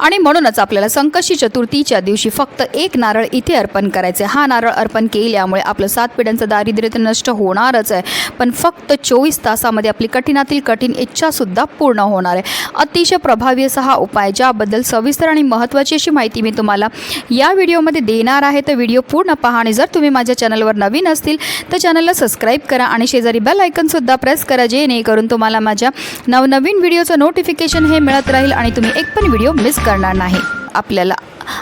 आणि म्हणूनच आपल्याला संकष्टी चतुर्थीच्या दिवशी फक्त एक नारळ इथे अर्पण करायचे हा नारळ अर्पण केल्यामुळे आपलं सात पिढ्यांचं दारिद्र्य तर नष्ट होणारच आहे. पण फक्त चोवीस तासामध्ये आपली कठीणातील कठीण इच्छासुद्धा पूर्ण होणार आहे. अतिशय प्रभावी असा हा उपाय ज्याबद्दल सविस्तर आणि महत्त्वाची अशी माहिती मी तुम्हाला या व्हिडिओमध्ये देणार आहे. तर व्हिडिओ पूर्ण पहा आणि जर तुम्ही माझ्या चॅनलवर नवीन असतील तर चॅनलला सबस्क्राईब करा आणि शेजारी बेल आयकनसुद्धा प्रेस करा जेणेकरून तुम्हाला माझ्या नवनवीन व्हिडिओचं नोटिफिकेशन हे मिळत राहील आणि तुम्ही एक पण व्हिडिओ मिस करणार नाही. आपल्याला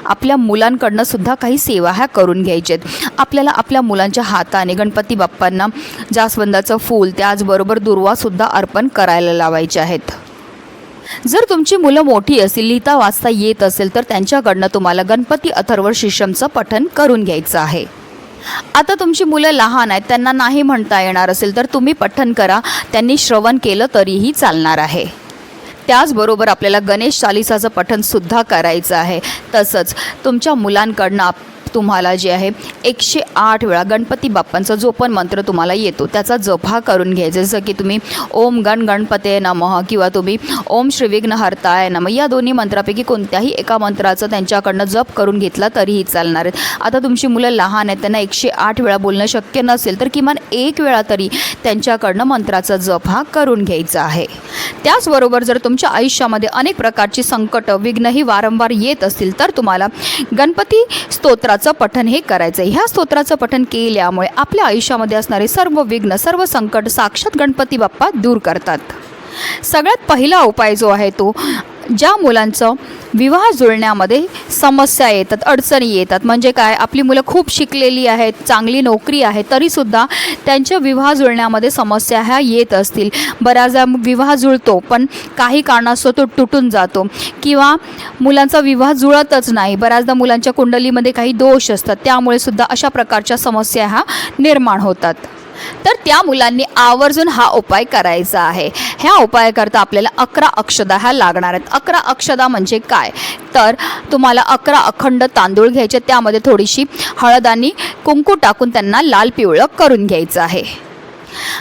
आपल्या मुलांकडनं सुद्धा काही सेवा ह्या करून घ्यायच्यात आपल्याला आपल्या मुलांच्या हाताने गणपती बाप्पांना जास्वंदाचं फूल त्याचबरोबर दुर्वासुद्धा अर्पण करायला लावायचे आहेत. जर तुमची मुलं मोठी असतील लिहिता वाचता येत असेल तर त्यांच्याकडनं तुम्हाला गणपती अथर्व शिष्यमचं पठन करून घ्यायचं आहे. आता तुमची मुलं लहान आहेत त्यांना नाही म्हणता येणार असेल तर तुम्ही पठन करा. त्यांनी श्रवण केलं तरीही चालणार आहे. त्याचबरोबर आपल्याला गणेश चालिसाचं पठणसुद्धा करायचं आहे. तसंच तुमच्या मुलांकडनं आप तुम्हाला जे आहे एकशे आठ वेळा गणपती बाप्पांचा जो पण मंत्र तुम्हाला येतो. त्याचा जप हा करून घ्यायचा. जसं की तुम्ही ओम गण गणपते नमः किंवा तुम्ही ओम श्रीविघ्न विघ्नहर्ताय नम या दोन्ही मंत्रापैकी कोणत्याही एका मंत्राचं त्यांच्याकडनं जप करून घेतला तरीही चालणार आहेत आता तुमची मुलं लहान आहेत त्यांना एकशे आठ वेळा बोलणं शक्य नसेल तर किमान एक वेळा तरी त्यांच्याकडनं मंत्राचा जप हा करून घ्यायचा आहे. त्याचबरोबर जर तुमच्या आयुष्यामध्ये अनेक प्रकारची संकट विघ्नही वारंवार येत असतील तर तुम्हाला गणपती स्तोत्राचं पठण हे करायचं आहे ह्या स्तोत्राचं पठन केल्यामुळे आपल्या आयुष्यामध्ये असणारे सर्व विघ्न सर्व संकट साक्षात गणपती बाप्पा दूर करतात. सगळ्यात पहिला उपाय जो आहे तो ज्या मुलांचं विवाह जुळण्यामध्ये समस्या येतात अडचणी येतात म्हणजे काय? आपली मुलं खूप शिकलेली आहेत चांगली नोकरी आहे तरीसुद्धा त्यांच्या विवाह जुळण्यामध्ये समस्या ह्या येत असतील. बऱ्याचदा विवाह जुळतो पण काही कारणास्तव तो तुटून जातो किंवा मुलांचा विवाह जुळतच नाही. बऱ्याचदा मुलांच्या कुंडलीमध्ये काही दोष असतात त्यामुळे सुद्धा अशा प्रकारच्या समस्या ह्या निर्माण होतात. तर त्या मुलांनी आवर्जून हा उपाय करायचा आहे. ह्या उपायाकरता आपल्याला अकरा अक्षदा ह्या लागणार आहेत. अकरा अक्षदा म्हणजे काय? तर तुम्हाला अकरा अखंड तांदूळ घ्यायचे त्यामध्ये थोडीशी हळद आणि कुंकू टाकून त्यांना लाल पिवळं करून घ्यायचं आहे.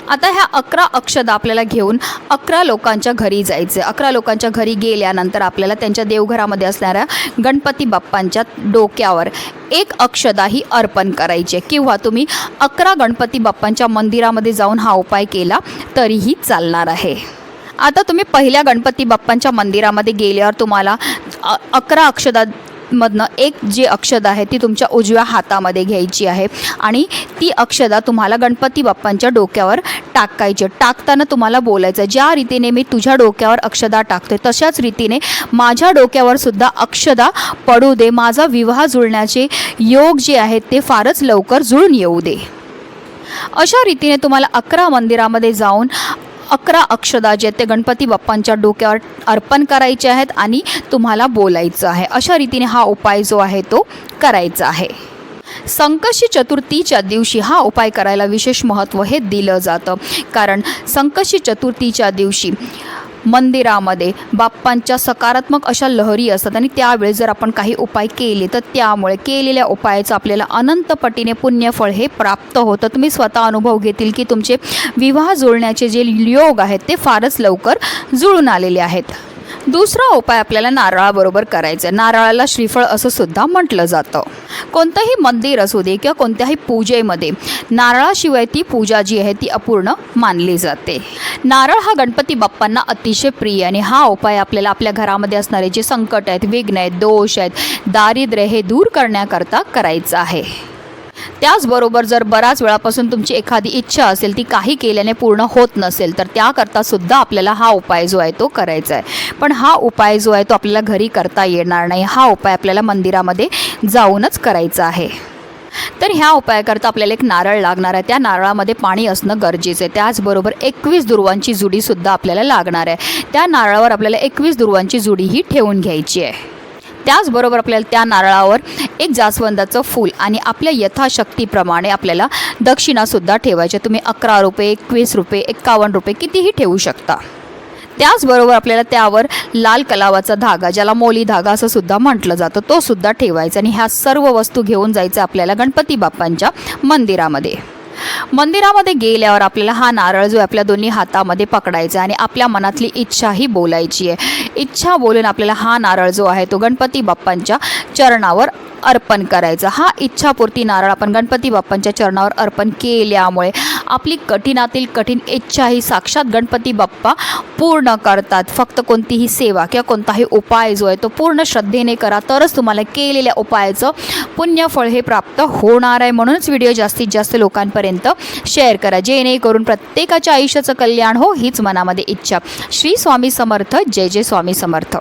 आता ह्या अकरा अक्षदा आपल्याला घेऊन अकरा लोकांच्या घरी जायचे अकरा लोकांच्या घरी गेल्यानंतर आपल्याला त्यांच्या देवघरामध्ये असणाऱ्या गणपती बाप्पांच्या डोक्यावर एक अक्षदा ही अर्पण करायची. किंवा तुम्ही अकरा गणपती बाप्पांच्या मंदिरामध्ये जाऊन हा उपाय केला तरीही चालणार आहे. आता तुम्ही पहिल्या गणपती बाप्पांच्या मंदिरामध्ये गेल्यावर तुम्हाला अकरा अक्षदा मधनं एक जी अक्षदा आहे ती तुमच्या उजव्या हातामध्ये घ्यायची आहे. आणि ती अक्षदा तुम्हाला गणपती बाप्पांच्या डोक्यावर टाकायची टाकताना तुम्हाला बोलायचं ज्या रीतीने मी तुझ्या डोक्यावर अक्षदा टाकते तशाच रीतीने माझ्या डोक्यावर सुद्धा अक्षदा पडू दे. माझा विवाह जुळण्याचे योग जे आहेत ते फारच लवकर जुळून येऊ दे. अशा रीतीने तुम्हाला अकरा मंदिरामध्ये जाऊन अकरा अक्षदा जे ते गणपती बाप्पांच्या डोक्यावर अर्पण करायचे आहेत आणि तुम्हाला बोलायचं आहे. अशा रीतीने हा उपाय जो आहे तो करायचा आहे. संकष्टी चतुर्थीच्या दिवशी हा उपाय करायला विशेष महत्त्व हे दिलं जातं. कारण संकष्टी चतुर्थीच्या दिवशी मंदिरामध्ये बाप्पांच्या सकारात्मक अशा लहरी असतात आणि त्यावेळेस जर आपण काही उपाय केले तर त्यामुळे केलेल्या उपायाचं आपल्याला अनंत पटीने पुण्यफळ हे प्राप्त होतं. तुम्ही स्वतः अनुभव घेतील की तुमचे विवाह जुळण्याचे जे योग आहेत ते फारच लवकर जुळून आलेले आहेत. दुसरा उपाय आपल्याला नारळाबरोबर करायचा आहे. नारळाला श्रीफळ असं सुद्धा म्हटलं जातं. कोणतंही मंदिर असू दे किंवा कोणत्याही पूजेमध्ये नारळाशिवाय ती पूजा जी आहे ती अपूर्ण मानली जाते. नारळ हा गणपती बाप्पांना अतिशय प्रिय आणि हा उपाय आपल्याला आपल्या घरामध्ये असणारे जे संकट आहेत विघ्न आहेत दोष आहेत दारिद्र्य हे दूर करण्याकरता करायचं आहे. त्याचबरोबर जर बऱ्याच वेळापासून तुमची एखादी इच्छा असेल ती काही केल्याने पूर्ण होत नसेल तर त्याकरता सुद्धा आपल्याला हा उपाय जो आहे तो करायचा आहे. पण हा उपाय जो आहे तो आपल्याला घरी करता येणार नाही. हा उपाय आपल्याला मंदिरामध्ये जाऊनच करायचा आहे. तर ह्या उपायाकरता आपल्याला एक नारळ लागणार आहे. त्या नारळामध्ये पाणी असणं गरजेचं आहे. त्याचबरोबर एकवीस दुर्वांची जुडीसुद्धा आपल्याला लागणार आहे. त्या नारळावर आपल्याला एकवीस दुर्वांची जुडी ही ठेवून घ्यायची आहे. त्याचबरोबर आपल्याला त्या नारळावर एक जास्वंदाचं फूल आणि आपल्या यथाशक्तीप्रमाणे आपल्याला दक्षिणासुद्धा ठेवायच्या तुम्ही अकरा रुपये एकवीस रुपये एक्कावन्न रुपये कितीही ठेवू शकता. त्याचबरोबर आपल्याला त्यावर लाल कलावाचा धागा ज्याला मोली धागा असं सुद्धा म्हटलं जातं तो सुद्धा ठेवायचा आणि ह्या सर्व वस्तू घेऊन जायचं आपल्याला गणपती बाप्पांच्या मंदिरामध्ये. मंदिरामध्ये गेल्यावर आपल्याला हा नारळ जो आहे आपल्या दोन्ही हातामध्ये पकडायचा आणि आपल्या मनातली इच्छाही बोलायची आहे. इच्छा बोलून आपल्याला हा नारळ जो आहे तो गणपती बाप्पांच्या चरणावर अर्पण करायचा. हा इच्छापूर्ती नारळ आपण गणपती बाप्पांच्या चरणावर अर्पण केल्यामुळे आपली कठीणातील कठीण इच्छा ही साक्षात गणपती बाप्पा पूर्ण करतात. फक्त कोणतीही सेवा किंवा कोणताही उपाय जो आहे तो पूर्ण श्रद्धेने करा तरच तुम्हाला केलेल्या उपायाचं पुण्यफळ हे प्राप्त होणार आहे. म्हणूनच व्हिडिओ जास्तीत जास्त लोकांपर्यंत शेअर करा. जेणेकरून प्रत्येकाच्या आयुष्याचं कल्याण हो हीच मनामध्ये इच्छा. श्री स्वामी समर्थ. जय जय स्वामी समर्थ.